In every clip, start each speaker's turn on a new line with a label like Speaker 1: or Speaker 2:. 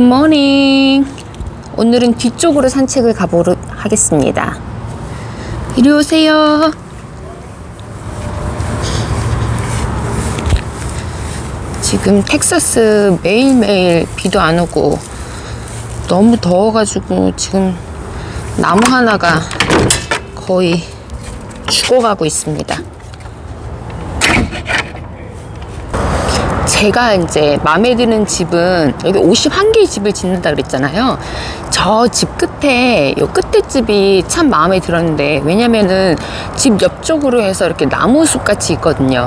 Speaker 1: 굿모닝. 오늘은 뒤쪽으로 산책을 가보도록 하겠습니다. 이리 오세요. 지금 텍사스 매일매일 비도 안 오고 너무 더워가지고 지금 나무 하나가 거의 죽어가고 있습니다. 제가 이제 마음에 드는 집은 여기 51개의 집을 짓는다 그랬잖아요. 저 집 끝에 요 끝에 집이 참 마음에 들었는데 왜냐면은 집 옆쪽으로 해서 이렇게 나무 숲 같이 있거든요.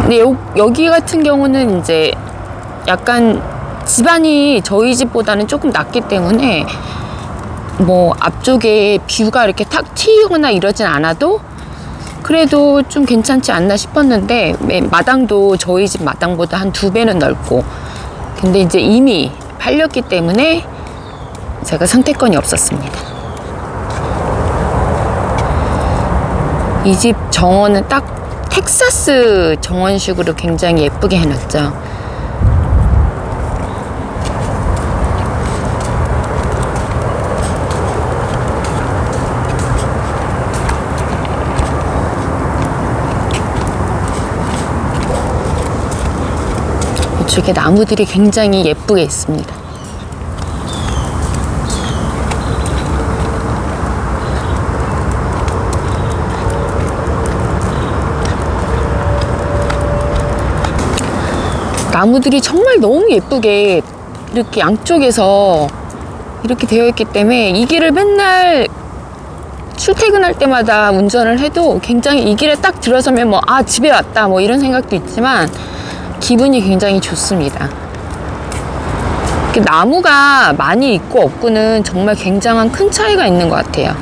Speaker 1: 근데 요, 여기 같은 경우는 이제 약간 집안이 저희 집보다는 조금 낮기 때문에 뭐 앞쪽에 뷰가 이렇게 탁 튀거나 이러진 않아도 그래도 좀 괜찮지 않나 싶었는데 맨 마당도 저희 집 마당보다 한 두 배는 넓고 근데 이제 이미 팔렸기 때문에 제가 선택권이 없었습니다. 이 집 정원은 딱 텍사스 정원식으로 굉장히 예쁘게 해놨죠. 이쪽에 나무들이 굉장히 예쁘게 있습니다. 나무들이 정말 너무 예쁘게 이렇게 양쪽에서 이렇게 되어 있기 때문에 이 길을 맨날 출퇴근할 때마다 운전을 해도 굉장히 이 길에 딱 들어서면 뭐 아 집에 왔다 뭐 이런 생각도 있지만 기분이 굉장히 좋습니다. 나무가 많이 있고 없고는 정말 굉장한 큰 차이가 있는 것 같아요.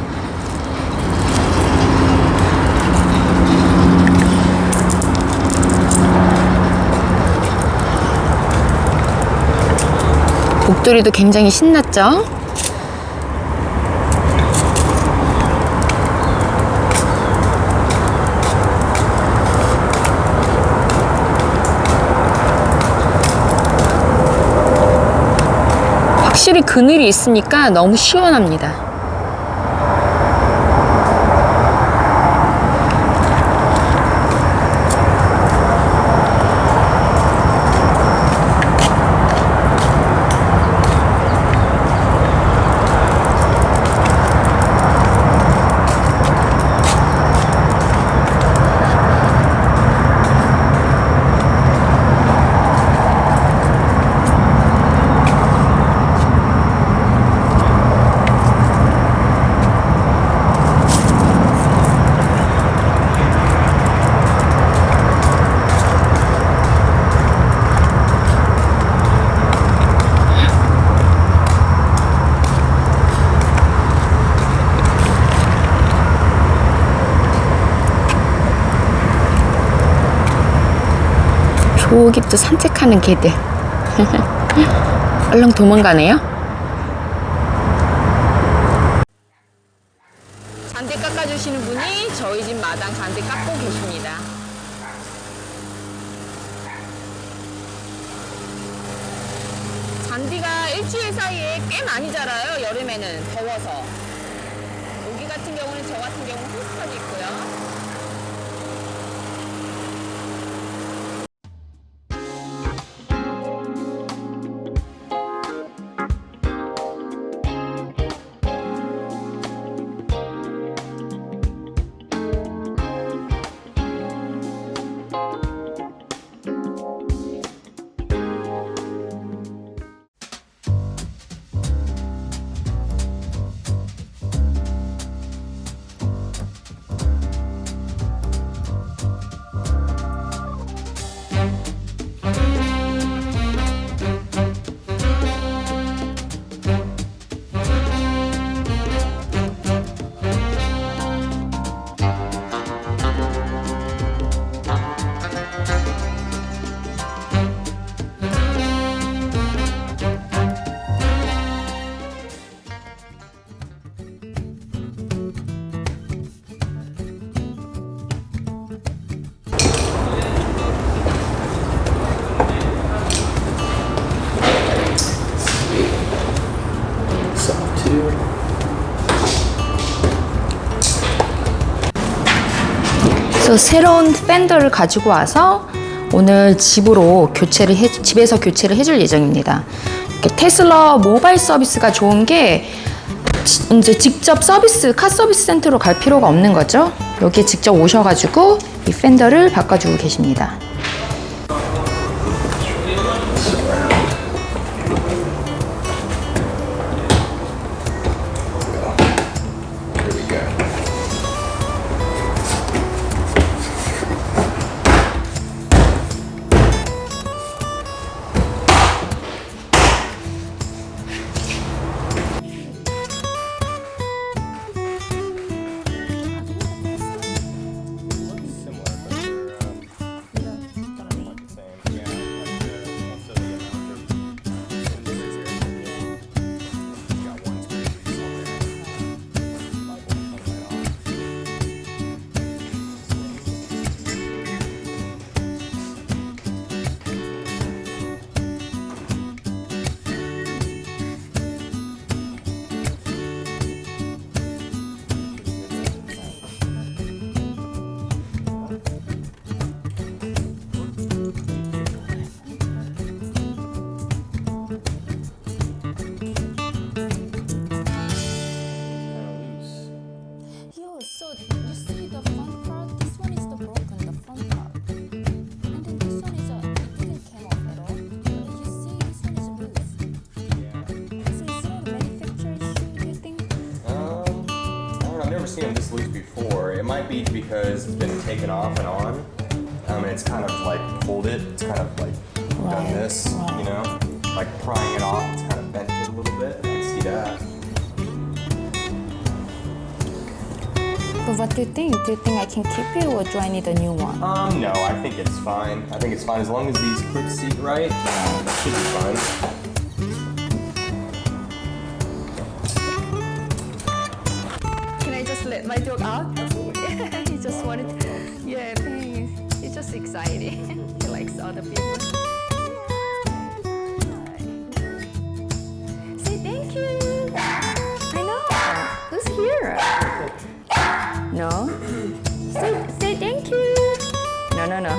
Speaker 1: 복돌이도 굉장히 신났죠? 확실히 그늘이 있으니까 너무 시원합니다. 또 산책하는 개들. 얼른 도망가네요. 잔디 깎아주시는 분이 저희 집 마당 잔디 깎고 계십니다. 잔디가 일주일 사이에 꽤 많이 자라요. 여름에는 더워서. 여기 같은 경우는 저 같은 경우는 호스터도 있고요.
Speaker 2: 또 새로운 팬더를 가지고 와서 오늘 집으로 교체를 해, 집에서 교체를 해줄 예정입니다. 테슬라 모바일 서비스가 좋은 게 지- 이제 직접 서비스 카 서비스 센터로 갈 필요가 없는 거죠. 여기에 직접 오셔가지고 이 팬더를 바꿔주고 계십니다.
Speaker 3: Never seen them this loose before. It might be because it's been taken off and on. Um, and it's kind of like pulled it. It's kind of like done
Speaker 4: Right,
Speaker 3: this,
Speaker 4: right.
Speaker 3: you know? Like prying it off, it's kind of bent it a little bit. I can see that.
Speaker 4: But what do you think? Do you think I can keep it or do I need a new one?
Speaker 3: Um, no, I think it's fine. I think it's fine as long as these clips seat right. That should be fine.
Speaker 4: Out? he just wanted Yeah. He's just excited. he likes other people. Say thank you. I know. Who's here? No? Say, say thank you. No, no, no.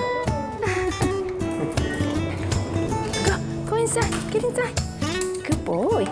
Speaker 4: go, go inside. Get inside. Good boy.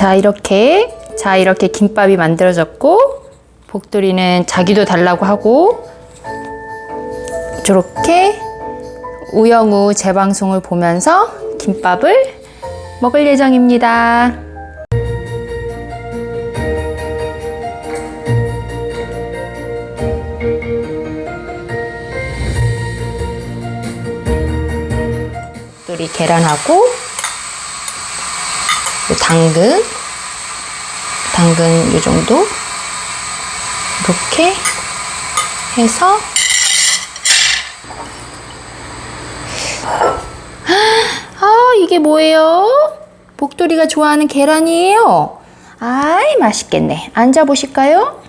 Speaker 2: 자, 이렇게 자, 이렇게 김밥이 만들어졌고 복돌이는 자기도 달라고 하고 저렇게 우영우 재방송을 보면서 김밥을 먹을 예정입니다. 우리 계란하고 요 당근 당근 이 정도 이렇게 해서 아 이게 뭐예요? 복돌이가 좋아하는 계란이에요. 아이 맛있겠네. 앉아 보실까요?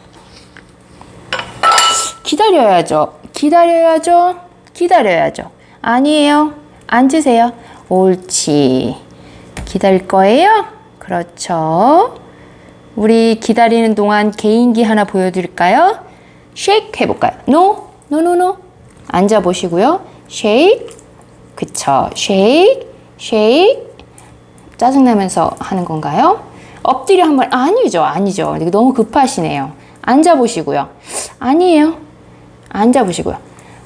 Speaker 2: 기다려야죠. 기다려야죠. 기다려야죠. 아니에요. 앉으세요. 옳지. 기다릴 거예요? 그렇죠. 우리 기다리는 동안 개인기 하나 보여드릴까요? 쉐이크 해볼까요? 노, 노. 앉아 보시고요. 쉐이크. 그쵸. 쉐이크, 쉐이크. 짜증나면서 하는 건가요? 엎드려 한번, 아니죠. 아니죠. 너무 급하시네요. 앉아 보시고요. 아니에요. 앉아 보시고요.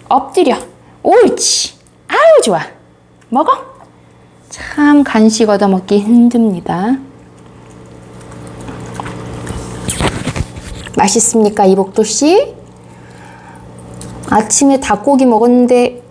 Speaker 2: 엎드려. 옳지. 아유, 좋아. 먹어. 참 간식 얻어먹기 힘듭니다. 맛있습니까, 이복도 씨? 아침에 닭고기 먹었는데